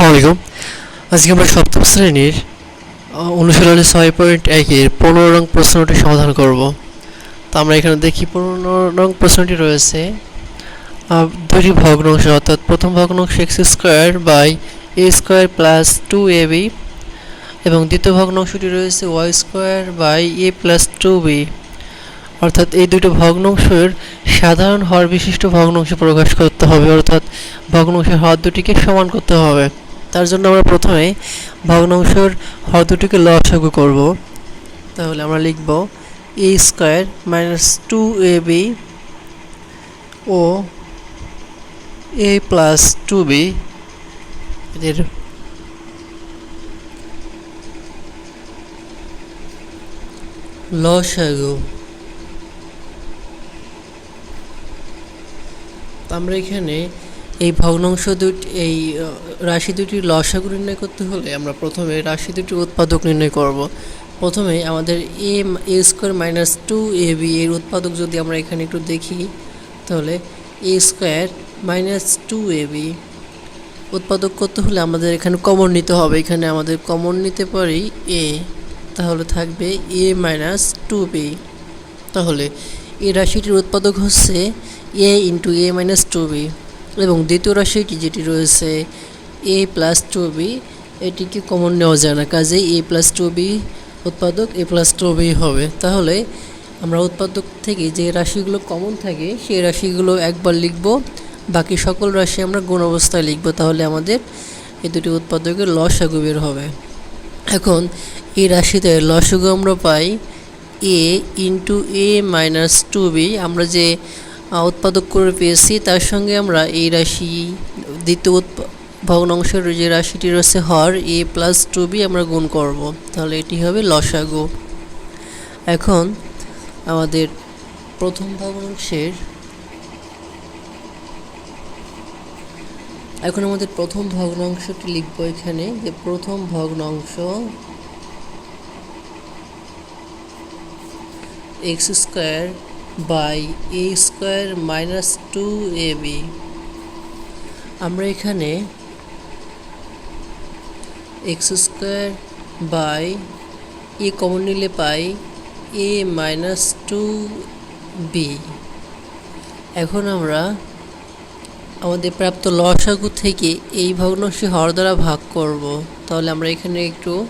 আসসালামু আলাইকুম। আজকে আমরা সপ্তম শ্রেণির অনুশীলনী ছয় পয়েন্ট একের পনেরো নং প্রশ্নটি সমাধান করব। তো আমরা এখানে দেখি পনেরো নং প্রশ্নটি রয়েছে দুটি ভগ্নাংশ, অর্থাৎ প্রথম ভগ্নাংশ x square by a square plus two a b এবং দ্বিতীয় ভগ্নাংশটি রয়েছে y square by a plus two b. অর্থাৎ এই দুটো ভগ্নাংশের সাধারণ হর বিশিষ্ট ভগ্নাংশ প্রকাশ করতে হবে, অর্থাৎ ভগ্নাংশের হর দুটিকে সমান করতে হবে। তার জন্য আমরা প্রথমে ভগ্নাংশের হর দুটিকে লসাগু করব। তাহলে আমরা লিখব a square minus two a b O a plus two b এদের লসাগু আমরা এখানে এই ভগ্নাংশ দুটি, এই রাশি দুটির লসাগু নির্ণয় করতে হলে আমরা প্রথমে রাশি দুটির উৎপাদক নির্ণয় করব। প্রথমে আমাদের a a square minus two a b এর উৎপাদক যদি আমরা এখানে একটু দেখি, তাহলে a square minus two a b উৎপাদক করতে হলে আমাদের এখানে কমন নিতে হবে। এখানে আমাদের কমন নিতে পারি এ, তাহলে থাকবে এ মাইনাস টু বি। তাহলে এই রাশিটির উৎপাদক হচ্ছে a into a minus two b. এবং দ্বিতীয় রাশিটি যেটি রয়েছে? এ প্লাস টু বি এটিকে কমন নেওয়া যায় না? কাজেই এ প্লাস টু বি উৎপাদক এ প্লাস টু বি হবে। তাহলে আমরা উৎপাদক থেকে যে রাশিগুলো কমন থাকে, সেই রাশিগুলো একবার লিখব। বাকি সকল রাশি আমরা গুণ অবস্থায় লিখব, তাহলে আমাদের এই দুটি উৎপাদকের লসাগু বের হবে। এখন এই রাশিতে লসাগু আমরা পাই a into a minus two b আমরা যে উৎপাদক করে পেয়েছি। তার সঙ্গে আমরা এই রাশি, দ্বিতীয় ভগ্নাংশের যে রাশিটি রয়েছে হর, এ প্লাস টু বি আমরা গুণ করব। তাহলে এটি হবে লসাগু। এখন আমাদের প্রথম ভগ্নাংশের এখন আমাদের প্রথম ভগ্নাংশটি লিখব এখানে যে প্রথম ভগ্নাংশ x square by a square minus two a b আমরা এখানে x square by a common নিলে পাই এ মাইনাস টু বি এখন আমরা আমাদের প্রাপ্ত লসাগু থেকে এই ভগ্নাংশে হর দ্বারা ভাগ করব। তাহলে আমরা এখানে একটু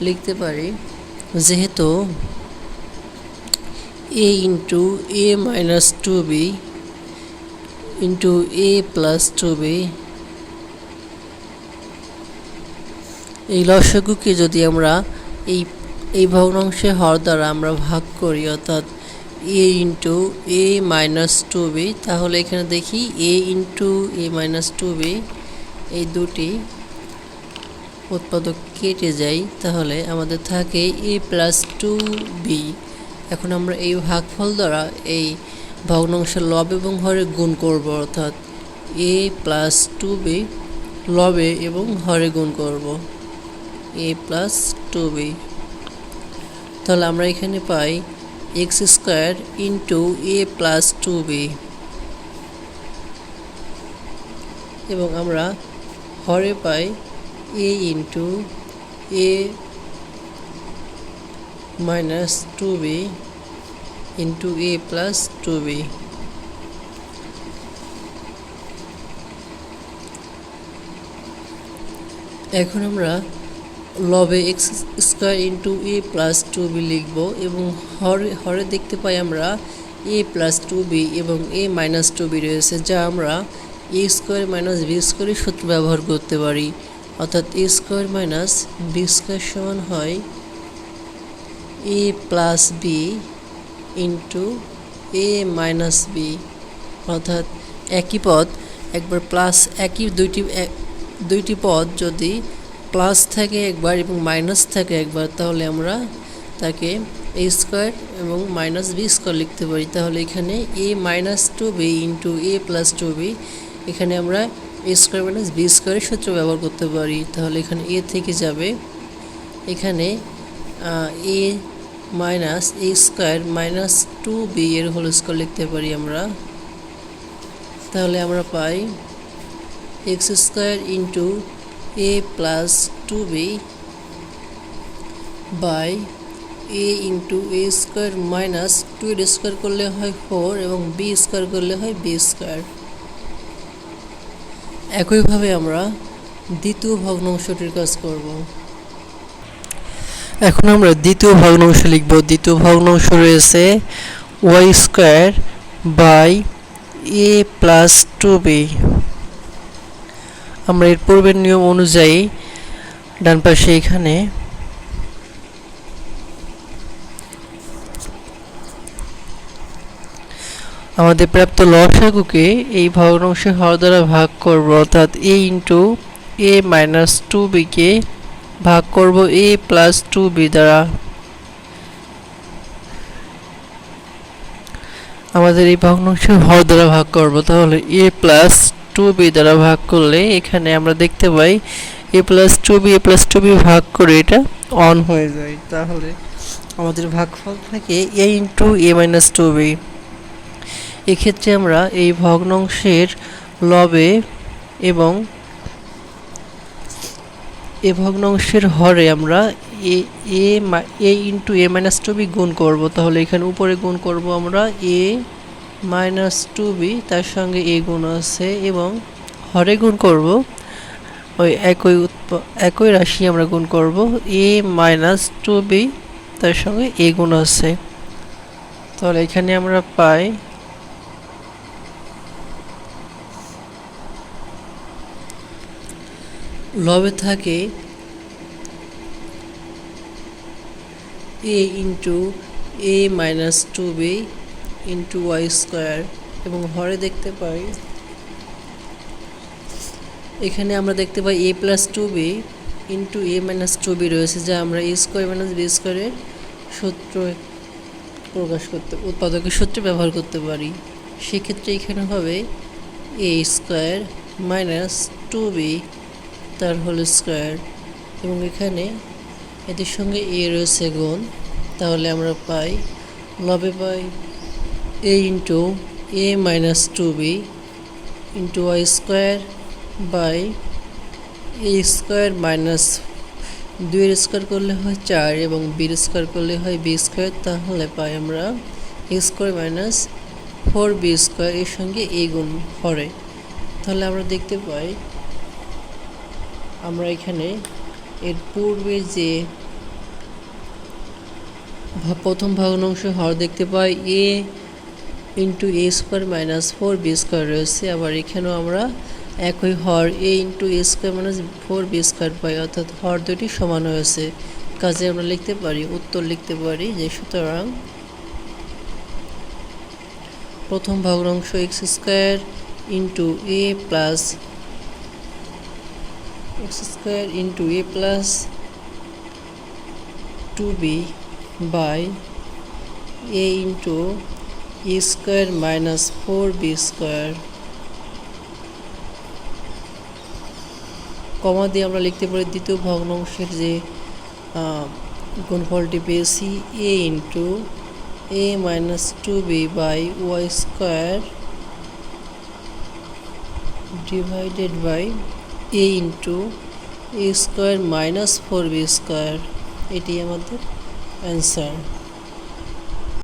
লিখতে পারি, যেহেতু a minus two b into a plus two b এই লসাগুকে যদি আমরা এই এই ভগ্নাংশে হর দ্বারা আমরা ভাগ করি, অর্থাৎ a into a minus two b তাহলে এখানে দেখি a into a minus two b এই দুটি উৎপাদক কেটে যায়, তাহলে আমাদের থাকে এ প্লাস টু বি এখন আমরা এই ভাগফল দ্বারা এই ভগ্নাংশের লব এবং হরে গুণ করব, অর্থাৎ এ প্লাস টু বি লবে এবং হরে গুণ করব। এ প্লাস টু বি তাহলে আমরা এখানে পাই x square into a plus two b এবং আমরা হরে পাই a into a b into a plus two b এখন আমরা লবে x square into a plus two b লিখব এবং হরে হরে দেখতে পাই আমরা এ প্লাস টু বি এবং এ মাইনাস টু বি রয়েছে, যা আমরা এ স্কোয়ার মাইনাস বি স্কোয়ারের সূত্র ব্যবহার করতে পারি। অর্থাৎ a square minus b square সমান হয় a plus b into a minus b অর্থাৎ একই পদ, একবার প্লাস একই দুইটি দুইটি পদ যদি প্লাস থাকে একবার এবং মাইনাস থাকে একবার, তাহলে আমরা তাকে এ স্কোয়ার এবং মাইনাস বি স্কোয়ার লিখতে পারি। তাহলে এখানে a minus two b into a plus two b এখানে আমরা এ স্কোয়ার মাইনাস বি স্কোয়ারের সূত্র ব্যবহার করতে পারি। তাহলে এখানে এ থেকে যাবে। এখানে a minus a square minus two b এর হোল স্কোয়ার লিখতে পারি আমরা। তাহলে আমরা পাই x square into a plus two b by a into a square minus two এর স্কোয়ার করলে হয় ফোর এবং বি স্কোয়ার করলে হয় বি স্কোয়ার একইভাবে আমরা দ্বিতীয় ভগ্নাংশটির কাজ করব। এখন আমরা দ্বিতীয় ভগ্নাংশ লিখব। দ্বিতীয় ভগ্নাংশ রয়েছে y square by a plus two b আমরা এর পূর্বের নিয়ম অনুযায়ী ডান পাশে এখানে আমাদের প্রাপ্ত লসাগুকে এই ভগ্নাংশের হর দ্বারা ভাগ করব, অর্থাৎ a into a minus two বিকে ভাগ করব এ প্লাস টু বি দ্বারা। আমাদের এই ভগ্নাংশের হর দ্বারা ভাগ করব, তাহলে এ প্লাস টু বি দ্বারা ভাগ করলে এখানে আমরা দেখতে পাই a plus two b a plus two b ভাগ করে এটা অন হয়ে যায়। তাহলে আমাদের ভাগফল থাকে a into a minus two b এক্ষেত্রে আমরা এই ভগ্নাংশের লবে এবং এ ভগ্নাংশের হরে আমরা a a a into a minus two b গুণ করব। তাহলে এখানে উপরে গুণ করব আমরা এ মাইনাস টু বি তার সঙ্গে এ গুণ আছে এবং হরে গুণ করব। ওই একই উৎপ- একই রাশি আমরা গুণ করব। এ মাইনাস টু বি তার সঙ্গে এ গুণ আছে। তাহলে এখানে আমরা পাই লবে থাকে a into a minus two b into y square এবং হরে দেখতে পাই। এখানে আমরা দেখতে পাই a plus two b into a minus two b রয়েছে, যা আমরা এ স্কোয়ার মাইনাস বি স্কোয়ারের সূত্র প্রকাশ করতে, উৎপাদকের সূত্রে ব্যবহার করতে পারি। সেক্ষেত্রে এখানে হবে A square minus two B তার হোল স্কোয়ার। এবং এখানে এদের সঙ্গে এ রয়েছে গুণ। তাহলে আমরা পাই লবে পাই a into a minus two b into y square by a square minus দুইয়ের স্কোয়ার করলে হয় চার এবং বির স্কোয়ার করলে হয় বি স্কোয়ার। তাহলে পাই আমরা a square minus four b square এর সঙ্গে এ গুণ হরে। তাহলে আমরা দেখতে পাই আমরা এখানে এর পূর্বে যে প্রথম ভগ্নাংশ হর দেখতে পাই, a into a square minus four b square রয়েছে। আবার এখানেও আমরা একই হর a into a square minus four b square পাই, অর্থাৎ হর দুটি সমান হয়েছে। কাজে আমরা লিখতে পারি, উত্তর লিখতে পারি যে সুতরাং প্রথম ভগ্নাংশ x square into a plus x square into a plus two b by a into a square minus four b square comma দিয়ে আমরা লিখতে পারি দ্বিতীয় ভগ্নাংশের যে গুণফলটি পেয়েছি a into a minus two b by y square divided by a into a square minus four b square এটি আমাদের অ্যান্সার।